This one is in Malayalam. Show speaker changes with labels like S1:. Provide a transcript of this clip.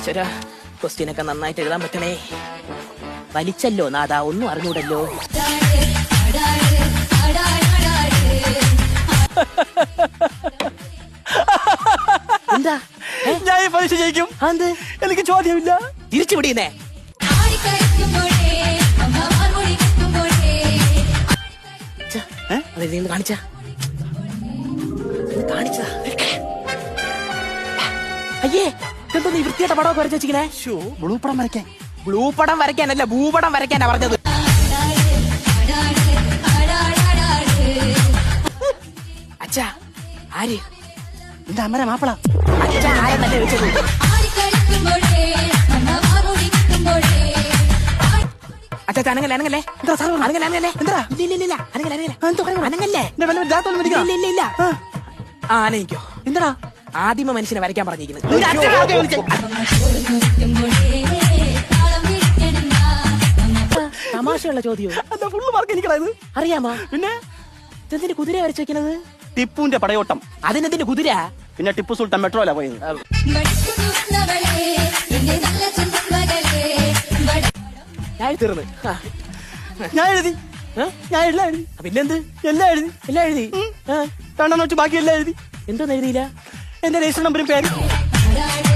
S1: ഈശ്വര ക്വസ്റ്റ്യനൊക്കെ നന്നായിട്ട് എഴുതാൻ പറ്റണേ. വലിച്ചല്ലോ നാദാ ഒന്നും അറിഞ്ഞൂടല്ലോ. എന്താ?
S2: ഞാൻ ഈ പരീക്ഷ ജയിക്കും.
S1: അത്
S2: എനിക്ക് ചോദ്യമില്ല.
S1: തിരിച്ചു പിടിയുന്നേ കാണിച്ച. കാണിച്ചതാ അയ്യേ ഇതെന്തോ നീ വൃത്തിയായിട്ട പടമൊക്കെ വരച്ച് വെച്ചിങ്ങനെ
S2: ബ്ലൂ പടം വരയ്ക്കാൻ.
S1: ബ്ലൂ പടം വരയ്ക്കാനല്ല ഭൂപടം വരയ്ക്കാനാ പറഞ്ഞത്. അച്ഛാ ആര്?
S2: എന്റെ അമ്മര മാപ്പിള.
S1: അച്ഛാ ആരെന്നല്ലേ ചോദിച്ചത് അച്ഛാ അനങ്ങല്ലേ അനങ്ങല്ലേ?
S2: എന്താ?
S1: അനങ്ങല്ലേ അനങ്ങല്ലേ?
S2: എന്താ?
S1: ഇല്ല ഇല്ല ഇല്ല അനങ്ങല്ലേ അനങ്ങല്ലേ?
S2: എന്തോ?
S1: അനങ്ങല്ലേ? ആനയിക്കോ.
S2: എന്താടാ?
S1: ആദിമ മനുഷ്യനെ വരയ്ക്കാൻ പറഞ്ഞിരിക്കുന്നത്. തമാശയുള്ള ചോദ്യം
S2: ഫുള്ള് മാർക്ക്
S1: അറിയാമോ?
S2: പിന്നെ?
S1: ഇതെന്തിന് കുതിര വരച്ചു വെക്കുന്നത്?
S2: ടിപ്പുവിന്റെ പടയോട്ടം.
S1: അതിനെന്തിന്റെ കുതിര?
S2: പിന്നെ ടിപ്പു സുൽത്താൻ മെട്രോയിലാ പോയത്?
S1: ഞാൻ
S2: എഴുതി. ഞാൻ എല്ലാം എഴുതി.
S1: പിന്നെന്ത്?
S2: എല്ലാം എഴുതി.
S1: എല്ലാം എഴുതി. ആ.
S2: വെച്ച് ബാക്കി എല്ലാം എഴുതി.
S1: എന്തോന്ന് എഴുതിയില്ല?
S2: എന്റെ രജിസ്റ്റർ നമ്പറും പേരും